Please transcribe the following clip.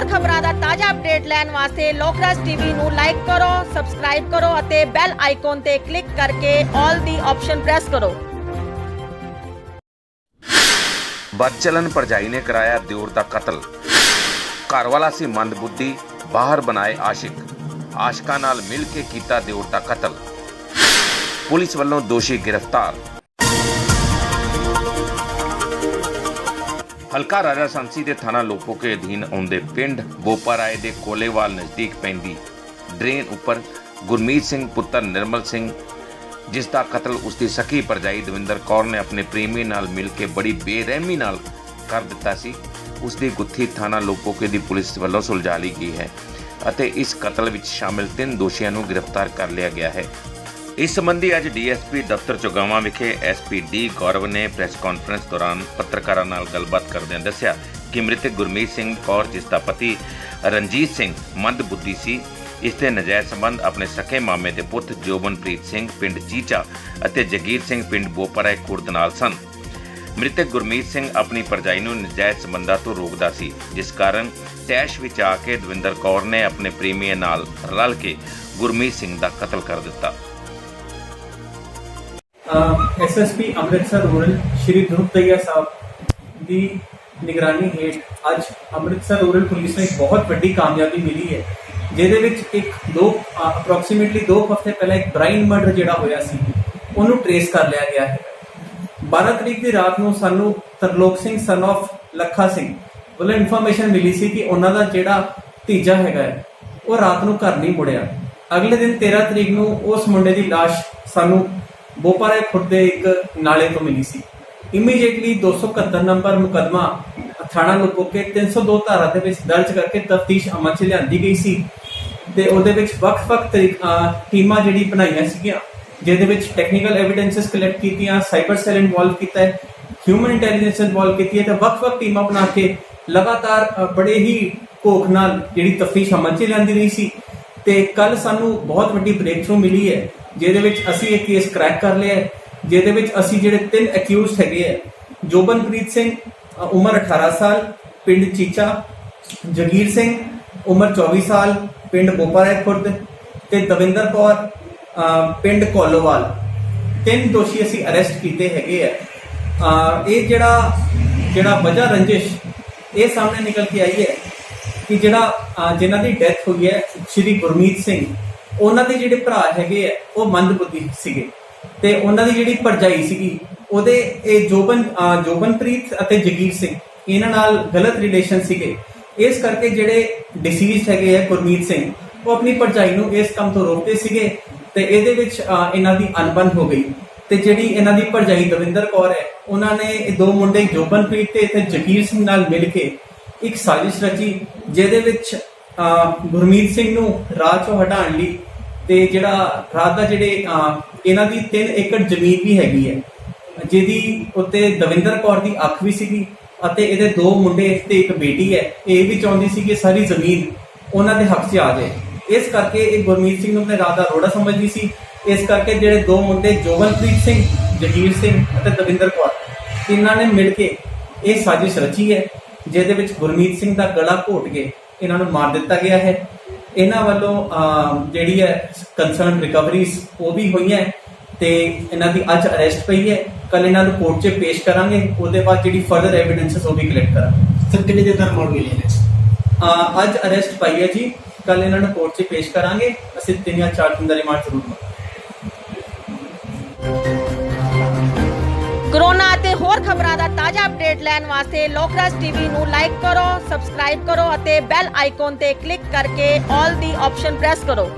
ਹੋਰ ਖਬਰਾਂ ਦਾ ਤਾਜ਼ਾ ਅਪਡੇਟ ਲੈਣ ਵਾਸਤੇ ਲੋਕਰਾਜ ਟੀਵੀ ਨੂੰ ਲਾਈਕ ਕਰੋ ਸਬਸਕ੍ਰਾਈਬ ਕਰੋ ਅਤੇ ਬੈਲ ਆਈਕਨ ਤੇ ਕਲਿੱਕ ਕਰਕੇ 올 ਦੀ ਆਪਸ਼ਨ ਪ੍ਰੈਸ ਕਰੋ। ਬਦਚਲਨ ਭਰਜਾਈ ਨੇ ਕਰਾਇਆ ਦਿਓਰ ਦਾ ਕਤਲ। ਘਰ ਵਾਲਾ ਸੀ ਮੰਦਬੁੱਧੀ, ਬਾਹਰ ਬਣਾਏ ਆਸ਼ਿਕ। ਆਸ਼ਕਾਂ ਨਾਲ ਮਿਲ ਕੇ ਕੀਤਾ ਦਿਓਰ ਦਾ ਕਤਲ। ਪੁਲਿਸ ਵੱਲੋਂ ਦੋਸ਼ੀ ਗ੍ਰਿਫਤਾਰ। ਹਲਕਾ ਰਾਜਾ ਸੰਸੀ ਦੇ ਥਾਣਾ ਲੋਪੋਕੇ ਅਧੀਨ ਆਉਂਦੇ ਪਿੰਡ ਬੋਪਾਰਾਏ ਦੇ ਕੋਲੇਵਾਲ ਨਜ਼ਦੀਕ ਪੈਂਦੀ ਡਰੇਨ ਉੱਪਰ ਗੁਰਮੀਤ ਸਿੰਘ, ਪੁੱਤਰ ਨਿਰਮਲ ਸਿੰਘ, ਜਿਸ ਦਾ ਕਤਲ ਉਸ ਦੀ ਸਕੀ ਪਰਜਾਈ ਦਵਿੰਦਰ ਕੌਰ ਨੇ ਆਪਣੇ ਪ੍ਰੇਮੀ ਨਾਲ ਮਿਲ ਕੇ ਬੜੀ ਬੇਰਹਿਮੀ ਨਾਲ ਕਰ ਦਿੱਤਾ ਸੀ। ਉਸ ਦੀ ਗੁੱਥੀ ਥਾਣਾ ਲੋਪੋਕੇ ਦੀ ਪੁਲਿਸ ਵੱਲੋਂ ਸੁਲਝਾ ਲਈ ਗਈ ਹੈ ਅਤੇ ਇਸ ਕਤਲ ਵਿੱਚ ਸ਼ਾਮਿਲ ਤਿੰਨ ਦੋਸ਼ੀਆਂ ਨੂੰ ਗ੍ਰਿਫਤਾਰ ਕਰ ਲਿਆ ਗਿਆ ਹੈ। ਇਸ ਸੰਬੰਧੀ ਅੱਜ ਡੀਐਸਪੀ ਦਫ਼ਤਰ ਚੁਗਾਵਾਂ ਵਿਖੇ ਐਸਪੀ ਡੀ ਗੌਰਵ ਨੇ ਪ੍ਰੈਸ ਕਾਨਫਰੰਸ ਦੌਰਾਨ ਪੱਤਰਕਾਰਾਂ ਨਾਲ ਗੱਲਬਾਤ ਕਰਦਿਆਂ ਦੱਸਿਆ ਕਿ ਮ੍ਰਿਤਕ ਗੁਰਮੀਤ ਸਿੰਘ ਕੌਰ, ਜਿਸ ਦਾ ਪਤੀ ਰਣਜੀਤ ਸਿੰਘ ਮੰਦਬੁੱਧੀ ਸੀ, ਇਸ ਦੇ ਨਜਾਇਜ਼ ਸੰਬੰਧ ਆਪਣੇ ਸਕੇ ਮਾਮੇ ਦੇ ਪੁੱਤ ਜੋਬਨਪ੍ਰੀਤ ਸਿੰਘ, ਪਿੰਡ ਚੀਚਾ ਅਤੇ ਜਗੀਰ ਸਿੰਘ, ਪਿੰਡ ਬੋਪਰਾਏ ਖੁਰਦ ਨਾਲ ਸਨ। ਮ੍ਰਿਤਕ ਗੁਰਮੀਤ ਸਿੰਘ ਆਪਣੀ ਪਰਜਾਈ ਨੂੰ ਨਜਾਇਜ਼ ਸੰਬੰਧਾਂ ਤੋਂ ਰੋਕਦਾ ਸੀ, ਜਿਸ ਕਾਰਨ ਤੈਸ਼ ਵਿੱਚ ਆ ਕੇ ਦਵਿੰਦਰ ਕੌਰ ਨੇ ਆਪਣੇ ਪ੍ਰੇਮੀ ਨਾਲ ਰਲ ਕੇ ਗੁਰਮੀਤ ਸਿੰਘ ਦਾ ਕਤਲ ਕਰ ਦਿੱਤਾ। ਐਸਐਸਪੀ ਅੰਮ੍ਰਿਤਸਰ ਰੂਰਲ ਸ਼੍ਰੀ ਧਰੁਵ ਸਾਹਿਬ ਦੀ ਨਿਗਰਾਨੀ ਹੇਠ ਅੱਜ ਅੰਮ੍ਰਿਤਸਰ ਰੂਰਲ ਪੁਲਿਸ ਨੂੰ ਇੱਕ ਬਹੁਤ ਵੱਡੀ ਕਾਮਯਾਬੀ ਮਿਲੀ ਹੈ ਜਿਹਦੇ ਵਿੱਚ ਇੱਕ ਦੋ ਅਪਰੋਕਸੀਮੇਟਲੀ 2 ਹਫ਼ਤੇ ਪਹਿਲਾਂ ਇੱਕ ਬ੍ਰਾਈਨ ਮਰਡਰ ਜਿਹੜਾ ਹੋਇਆ ਸੀ ਉਹਨੂੰ ਟਰੇਸ ਕਰ ਲਿਆ ਗਿਆ ਹੈ। 12 ਤਰੀਕ ਦੀ ਰਾਤ ਨੂੰ ਸਾਨੂੰ ਤਰਲੋਕ ਸਿੰਘ ਸਨ ਆਫ਼ ਲੱਖਾ ਸਿੰਘ ਵੱਲੋਂ ਇਨਫੋਰਮੇਸ਼ਨ ਮਿਲੀ ਸੀ ਕਿ ਉਹਨਾਂ ਦਾ ਜਿਹੜਾ ਤੀਜਾ ਹੈਗਾ ਹੈ, ਉਹ ਰਾਤ ਨੂੰ ਘਰ ਨਹੀਂ ਮੁੜਿਆ। ਅਗਲੇ ਦਿਨ 13 ਤਰੀਕ ਨੂੰ ਉਸ ਮੁੰਡੇ ਦੀ ਲਾਸ਼ ਸਾਨੂੰ ਬੋਪਾਰੇ ਖੁਰਦ ਦੇ ਇੱਕ ਨਾਲੇ ਤੋਂ ਮਿਲੀ ਸੀ। ਇਮੀਡੀਏਟਲੀ 271 ਨੰਬਰ ਮੁਕਦਮਾ ਥਾਣਾ ਲੋਪੋਕੇ 302 ਧਾਰਾ ਦੇ ਵਿੱਚ ਦਰਜ ਕਰਕੇ ਤਫਤੀਸ਼ ਅਮਲ 'ਚ ਲਿਆਂਦੀ ਗਈ ਸੀ। ਤੇ ਉਹਦੇ ਵਿੱਚ ਵੱਖ-ਵੱਖ ਤਰੀਕਾ ਟੀਮਾਂ ਜਿਹੜੀ ਬਣਾਈਆਂ ਸੀਗੀਆਂ, ਜਿਹਦੇ ਵਿੱਚ ਟੈਕਨੀਕਲ ਐਵੀਡੈਂਸਸ ਕਲੈਕਟ ਕੀਤੀਆਂ ਸਾਈਬਰ ਸੈੱਲ ਇਨਵੋਲਵ ਕੀਤਾ ਹੈ ਹਿਊਮਨ ਇੰਟੈਲੀਜੈਂਸ ਇਨਵੋਲਵ ਕੀਤੀ ਹੈ ਤੇ ਵੱਖ-ਵੱਖ ਟੀਮਾਂ ਬਣਾ ਕੇ ਲਗਾਤਾਰ ਬੜੇ ਹੀ ਘੋਖ ਨਾਲ ਜਿਹੜੀ ਤਫਤੀਸ਼ ਅਮਲ 'ਚ ਲਿਆਂਦੀ ਰਹੀ ਸੀ। ਤੇ ਕੱਲ ਸਾਨੂੰ ਬਹੁਤ ਵੱਡੀ ਬ੍ਰੇਕ ਥਰੂ ਮਿਲੀ ਹੈ, ਜਿਹਦੇ ਵਿੱਚ ਅਸੀਂ ਇਹ ਕੇਸ ਕ੍ਰੈਕ ਕਰ ਲਿਆ ਹੈ, ਜਿਹਦੇ ਵਿੱਚ ਅਸੀਂ ਜਿਹੜੇ ਤਿੰਨ ਅਕਿਊਜ਼ਡ ਹੈਗੇ ਹੈ, ਜੋਬਨਪ੍ਰੀਤ ਸਿੰਘ ਉਮਰ 18 ਸਾਲ, ਪਿੰਡ ਚੀਚਾ, ਜਗੀਰ ਸਿੰਘ, ਉਮਰ 24 ਸਾਲ, ਪਿੰਡ ਬੋਪਾਰਾਏ ਖੁਰਦ ਤੇ ਦਵਿੰਦਰ ਕੌਰ ਪਿੰਡ ਕੋਲੋਵਾਲ। ਤਿੰਨ ਦੋਸ਼ੀ ਅਸੀਂ ਅਰੈਸਟ ਕੀਤੇ ਹੈਗੇ ਆ ਇਹ ਜਿਹੜਾ ਜਿਹੜਾ ਵਜ੍ਹਾ ਰੰਜਿਸ਼, ਇਹ ਸਾਹਮਣੇ ਨਿਕਲ ਕੇ ਆਈ ਹੈ। ਕਿ ਜਿਹੜਾ ਅ, ਜਿਨ੍ਹਾਂ ਦੀ ਡੈਥ ਹੋਈ ਹੈ ਸ਼੍ਰੀ ਗੁਰਮੀਤ ਸਿੰਘ ਉਹਨਾਂ ਦੇ ਜਿਹੜੇ ਭਰਾ ਹੈਗੇ ਆ ਉਹ ਮੰਦਬੁੱਧੀ ਸੀਗੇ। ਤੇ ਉਹਨਾਂ ਦੀ ਜਿਹੜੀ ਪਰਜਾਈ ਸੀਗੀ ਉਹਦੇ ਇਹ ਜੋਬਨ ਜੋਬਨਪ੍ਰੀਤ ਅਤੇ ਜਗੀਰ ਸਿੰਘ ਇਹਨਾਂ ਨਾਲ ਗਲਤ ਰਿਲੇਸ਼ਨ ਸੀਗੇ। ਇਸ ਕਰਕੇ ਜਿਹੜੇ ਡਿਸੀਜ਼ਡ ਹੈਗੇ ਆ ਗੁਰਮੀਤ ਸਿੰਘ ਉਹ ਆਪਣੀ ਭਰਜਾਈ ਨੂੰ ਇਸ ਕੰਮ ਤੋਂ ਰੋਕਦੇ ਸੀਗੇ ਤੇ ਇਹਦੇ ਵਿੱਚ ਇਹਨਾਂ ਦੀ ਅਣਬਣ ਹੋ ਗਈ। ਤੇ ਜਿਹੜੀ ਇਹਨਾਂ ਦੀ ਭਰਜਾਈ ਦਵਿੰਦਰ ਕੌਰ ਹੈ ਉਹਨਾਂ ਨੇ ਇਹ ਦੋ ਮੁੰਡੇ ਜੋਬਨਪ੍ਰੀਤ ਤੇ ਜਗੀਰ ਸਿੰਘ ਨਾਲ ਮਿਲ ਕੇ ਇੱਕ ਸਾਜ਼ਿਸ਼ ਰਚੀ, ਜਿਹਦੇ ਵਿੱਚ ਗੁਰਮੀਤ ਸਿੰਘ ਨੂੰ ਰਾਹ ਚੋਂ ਹਟਾਉਣ ਲਈ ਤੇ ਜਿਹੜਾ ਰਾਤ ਦਾ ਜਿਹੜੇ ਇਹਨਾਂ ਦੀ 3 ਏਕੜ ਜ਼ਮੀਨ ਵੀ ਹੈਗੀ ਹੈ, ਜਿਹਦੀ ਉੱਤੇ ਦਵਿੰਦਰ ਕੌਰ ਦੀ ਅੱਖ ਵੀ ਸੀਗੀ ਅਤੇ ਇਹਦੇ ਦੋ ਮੁੰਡੇ, ਤੇ ਇੱਕ ਬੇਟੀ ਹੈ, ਇਹ ਵੀ ਚਾਹੁੰਦੀ ਸੀ ਕਿ ਸਾਰੀ ਜ਼ਮੀਨ ਉਹਨਾਂ ਦੇ ਹੱਕ 'ਚ ਆ ਜਾਏ। ਇਸ ਕਰਕੇ ਇਹ ਗੁਰਮੀਤ ਸਿੰਘ ਨੂੰ ਆਪਣੇ ਰਾਤ ਦਾ ਰੋੜਾ ਸਮਝਦੀ ਸੀ। ਇਸ ਕਰਕੇ ਜਿਹੜੇ ਦੋ ਮੁੰਡੇ ਜੋਗਨਪ੍ਰੀਤ ਸਿੰਘ, ਜਗੀਰ ਸਿੰਘ ਅਤੇ ਦਵਿੰਦਰ ਕੌਰ ਇਹਨਾਂ ਨੇ ਮਿਲ ਕੇ ਇਹ ਸਾਜ਼ਿਸ਼ ਰਚੀ ਹੈ। ਜਿਹਦੇ ਵਿੱਚ ਗੁਰਮੀਤ ਸਿੰਘ ਦਾ ਗਲਾ ਘੋਟ ਕੇ ਇਹਨਾਂ ਨੂੰ ਮਾਰ ਦਿੱਤਾ ਗਿਆ ਹੈ। ਇਹਨਾਂ ਵੱਲੋਂ ਜਿਹੜੀ ਹੈ ਕੰਸਰਨ ਰਿਕਵਰੀਜ਼ ਉਹ ਵੀ ਹੋਈਆਂ ਤੇ ਇਹਨਾਂ ਦੀ ਅੱਜ ਅਰੈਸਟ ਪਈ ਹੈ। ਕੱਲ ਇਹਨਾਂ ਨੂੰ ਕੋਰਟ 'ਚ ਪੇਸ਼ ਕਰਾਂਗੇ। ਉਹਦੇ ਬਾਅਦ ਜਿਹੜੀ ਫਰਦਰ ਐਵੀਡੈਂਸਸ ਉਹ ਵੀ ਕਲੈਕਟ ਕਰਾਂਗੇ। ਸਰ ਕਿੰਨੇ ਦਾ ਰਿਮਾਂਡ ਮਿਲਿਆ ਹੈ ਅ, ਅੱਜ ਅਰੈਸਟ ਪਾਈ ਹੈ ਜੀ। ਕੱਲ ਇਹਨਾਂ ਨੂੰ ਕੋਰਟ 'ਚ ਪੇਸ਼ ਕਰਾਂਗੇ। ਅਸੀਂ ਤਿੰਨ ਜਾਂ ਚਾਰ ਦਿਨ ਦਾ ਰਿਮਾਂਡ ਜ਼ਰੂਰ ਲਵਾਂਗੇ ਕਰੋਨਾ ਅਤੇ ਹੋਰ ਖਬਰਾਂ ਦਾ ਤਾਜ਼ਾ ਅਪਡੇਟ ਲੈਣ ਵਾਸਤੇ ਲੋਕਰਾਜ ਟੀਵੀ ਨੂੰ ਲਾਈਕ ਕਰੋ, ਸਬਸਕ੍ਰਾਈਬ ਕਰੋ ਅਤੇ ਬੈਲ ਆਈਕਨ ਤੇ ਕਲਿੱਕ ਕਰਕੇ 올 ਦੀ ਆਪਸ਼ਨ ਪ੍ਰੈਸ ਕਰੋ।